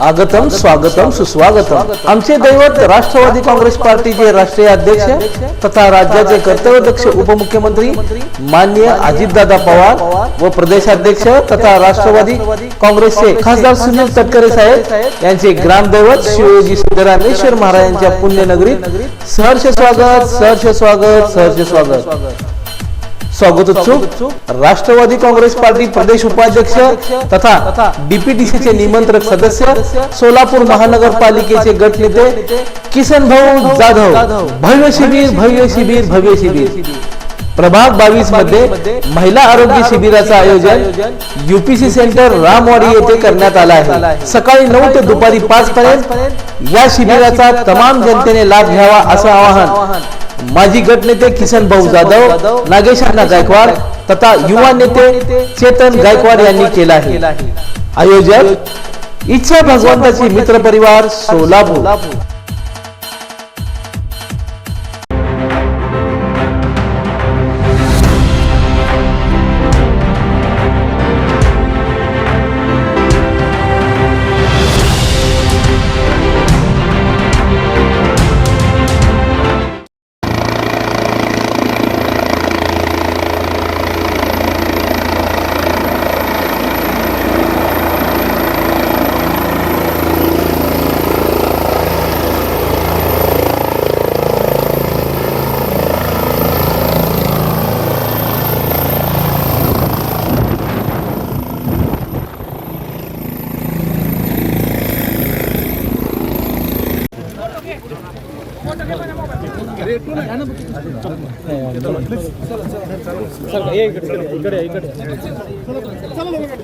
आगतम स्वागतम सुस्वागतम. आमचे दैवत राष्ट्रवादी काँग्रेस पार्टीचे राष्ट्रीय अध्यक्ष तथा राज्याचे कर्तव्यदक्ष उपमुख्यमंत्री माननीय अजितदादा पवार व प्रदेशाध्यक्ष तथा राष्ट्रवादी काँग्रेसचे खासदार सुनील तटकरे साहेब यांचे ग्रामदैवत शिवयोगी सिद्धरामेश्वर महाराजांच्या पुण्यनगरीत सहर्ष स्वागत सहर्ष स्वागत सहर्ष स्वागत. स्वागतोत्सुक राष्ट्रवादी काँग्रेस पार्टी प्रदेश उपाध्यक्ष तथा डीपीटीसी चे निमंत्रक सदस्य सोलापूर महानगरपालिकेचे गटनेते किसन भाऊ जाधव. भव्य शिबिर भव्य शिबिर भव्य शिबिर. प्रभाग बावीसमध्ये महिला आरोग्य शिबिराचं आयोजन युपीसी सेंटर रामवाडी येथे करण्यात आलं आहे. सकाळी नऊ ते दुपारी पाच पर्यंत या शिबिराचा तमाम जनतेने लाभ घ्यावा असं आवाहन माजी गटनेते किसन भाऊ जाधव नागेश अण्णा गायकवाड तथा युवा नेते चेतन गायकवाड यांनी केलं आहे. आयोजक इच्छा भगवंताची मित्र परिवार सोलापूर.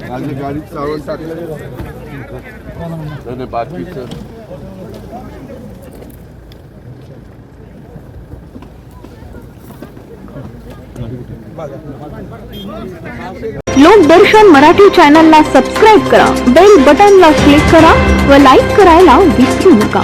माझी गाडी चालवून टाकली. नाही नाही, बाकीचं लोकदर्शन मराठी चॅनलला सबस्क्राईब करा बेल बटनला क्लिक करा व लाईक करायला विसरू नका.